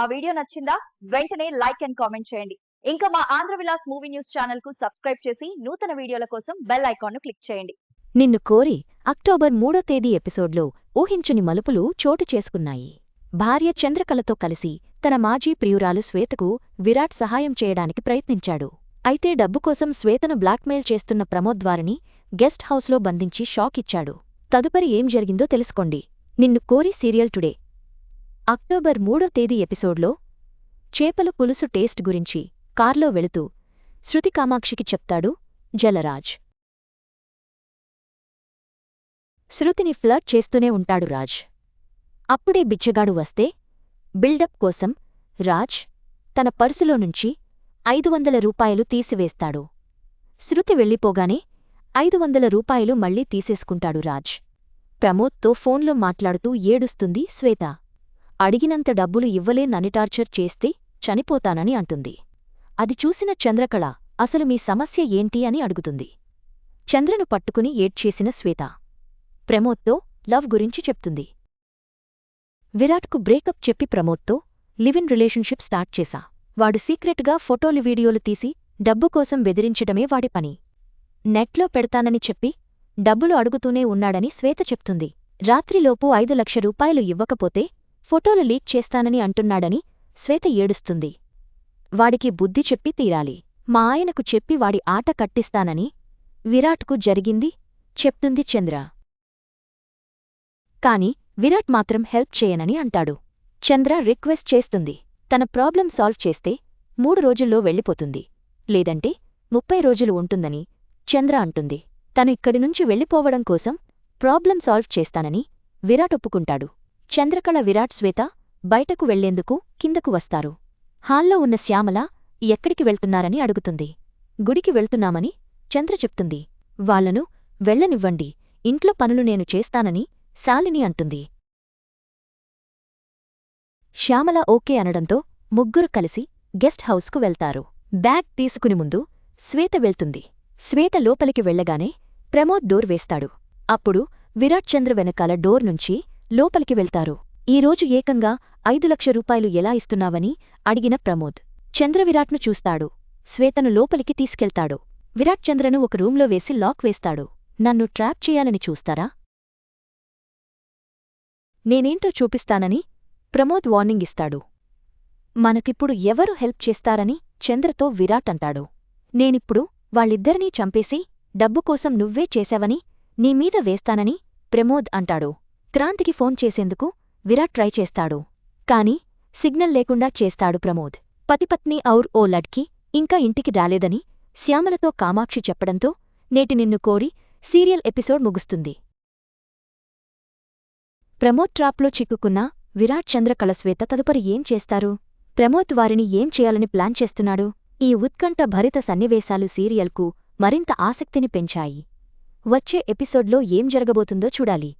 ఆ వీడియో నచ్చిందా? వెంటనే లైక్ అండ్ కామెంట్ చేయండి. ఇంకా మా ఆంధ్ర విలాస్ మూవీ న్యూస్ ఛానల్కు సబ్స్క్రైబ్ చేసి నూతన వీడియోల కోసం బెల్ ఐకాన్ను క్లిక్ చేయండి. నిన్ను కోరి అక్టోబర్ మూడో తేదీ ఎపిసోడ్లో ఊహించని మలుపులు చోటు చేసుకున్నాయి. భార్య చంద్రకళతో కలిసి తన మాజీ ప్రియురాలు శ్వేతకు విరాట్ సహాయం చేయడానికి ప్రయత్నించాడు. అయితే డబ్బు కోసం శ్వేతను బ్లాక్మెయిల్ చేస్తున్న ప్రమోద్ వారిని గెస్ట్ హౌస్లో బంధించి షాకిచ్చాడు తదుపరి ఏం జరిగిందో తెలుసుకోండి. నిన్ను కోరి సీరియల్ టుడే అక్టోబర్ మూడో తేదీ ఎపిసోడ్లో చేపల పులుసు టేస్ట్ గురించి కార్లో వెళుతూ శృతి కామాక్షికి చెప్తాడు జలరాజ్. శృతిని ఫ్లర్ట్ చేస్తూనే ఉంటాడు రాజ్. అప్పుడే బిచ్చగాడు వస్తే బిల్డప్ కోసం రాజ్ తన పర్సులో నుంచి ఐదు వందల రూపాయలు తీసివేస్తాడు. శృతి వెళ్ళిపోగానే ఐదు వందల రూపాయలు మళ్ళీ తీసేసుకుంటాడు రాజ్. ప్రమోద్తో ఫోన్లో మాట్లాడుతూ ఏడుస్తుంది శ్వేత. అడిగినంత డబ్బులు ఇవ్వలేనని టార్చర్ చేస్తే చనిపోతానని అంటుంది. అది చూసిన చంద్రకళ అసలు మీ సమస్య ఏంటి? అని అడుగుతుంది. చంద్రను పట్టుకుని ఏడ్చేసిన శ్వేత ప్రమోద్తో లవ్ గురించి చెప్తుంది. విరాట్కు బ్రేకప్ చెప్పి ప్రమోద్తో లివిన్ రిలేషన్షిప్ స్టార్ట్ చేశా. వాడు సీక్రెట్గా ఫోటోలు వీడియోలు తీసి డబ్బు కోసం బెదిరించడమే వాడి పని. నెట్లో పెడతానని చెప్పి డబ్బులు అడుగుతూనే ఉన్నాడని శ్వేత చెప్తుంది. రాత్రిలోపు ఐదు లక్ష రూపాయలు ఇవ్వకపోతే ఫోటోలు లీక్ చేస్తానని అంటున్నాడని శ్వేత ఏడుస్తుంది. వాడికి బుద్ధి చెప్పి తీరాలి. మా ఆయనకు చెప్పి వాడి ఆట కట్టిస్తానని విరాట్కు జరిగింది చెప్తుంది చంద్ర. కాని విరాట్ మాత్రం హెల్ప్ చేయనని అంటాడు. చంద్ర రిక్వెస్ట్ చేస్తుంది. తన ప్రాబ్లం సాల్వ్ చేస్తే మూడు రోజుల్లో వెళ్ళిపోతుంది. లేదంటే ముప్పై రోజులు ఉంటుందని చంద్ర అంటుంది. తను ఇక్కడి నుంచి వెళ్ళిపోవడం కోసం ప్రాబ్లం సాల్వ్ చేస్తానని విరాట్ ఒప్పుకుంటాడు. చంద్రకళ విరాట్ శ్వేత బయటకు వెళ్ళేందుకు కిందకు వస్తారు. హాల్లో ఉన్న శ్యామల ఎక్కడికి వెళ్తున్నారని అడుగుతుంది. గుడికి వెళ్తున్నామని చంద్ర చెప్తుంది. వాళ్ళను వెళ్ళనివ్వండి. ఇంట్లో పనులు నేను చేస్తానని శాలిని అంటుంది. శ్యామల ఓకే అనడంతో ముగ్గురు కలిసి గెస్ట్ హౌస్కు వెళ్తారు. బ్యాగ్ తీసుకుని ముందు శ్వేత వెళ్తుంది. శ్వేత లోపలికి వెళ్ళగానే ప్రమోద్ డోర్ వేస్తాడు. అప్పుడు విరాట్ చంద్ర వెనకాల డోర్ నుంచి లోపలికి వెళ్తారు. ఈరోజు ఏకంగా ఐదు లక్ష రూపాయలు ఎలా ఇస్తున్నావని అడిగిన ప్రమోద్. చంద్రవిరాట్ను చూస్తాడు. శ్వేతను లోపలికి తీసుకెళ్తాడు. విరాట్ చంద్రను ఒక రూంలో వేసి లాక్ వేస్తాడు. నన్ను ట్రాప్ చేయాలని చూస్తారా? నేనేంటో చూపిస్తానని ప్రమోద్ వార్నింగ్ ఇస్తాడు. మనకిప్పుడు ఎవరు హెల్ప్ చేస్తారని చంద్రతో విరాట్ అంటాడు. నేనిప్పుడు వాళ్ళిద్దరినీ చంపేసి డబ్బు కోసం నువ్వే చేశావని నీమీద వేస్తానని ప్రమోద్ అంటాడు. క్రాంతికి ఫోన్ చేసేందుకు విరాట్ ట్రై చేస్తాడు. కాని సిగ్నల్ లేకుండా చేస్తాడు ప్రమోద్. పతిపత్ని ఔర్ ఓ లడ్కి ఇంకా ఇంటికి రాలేదని శ్యామలతో కామాక్షి చెప్పడంతో నేటి నిన్ను కోరి సీరియల్ ఎపిసోడ్ ముగుస్తుంది. ప్రమోద్ ట్రాప్లో చిక్కుకున్న విరాట్ చంద్ర కళశ్వేత తదుపరి ఏం చేస్తారు? ప్రమోద్ వారిని ఏం చేయాలని ప్లాన్ చేస్తున్నాడు? ఈ ఉత్కంఠ భరిత సన్నివేశాలు సీరియల్కు మరింత ఆసక్తిని పెంచాయి. వచ్చే ఎపిసోడ్లో ఏం జరగబోతుందో చూడాలి.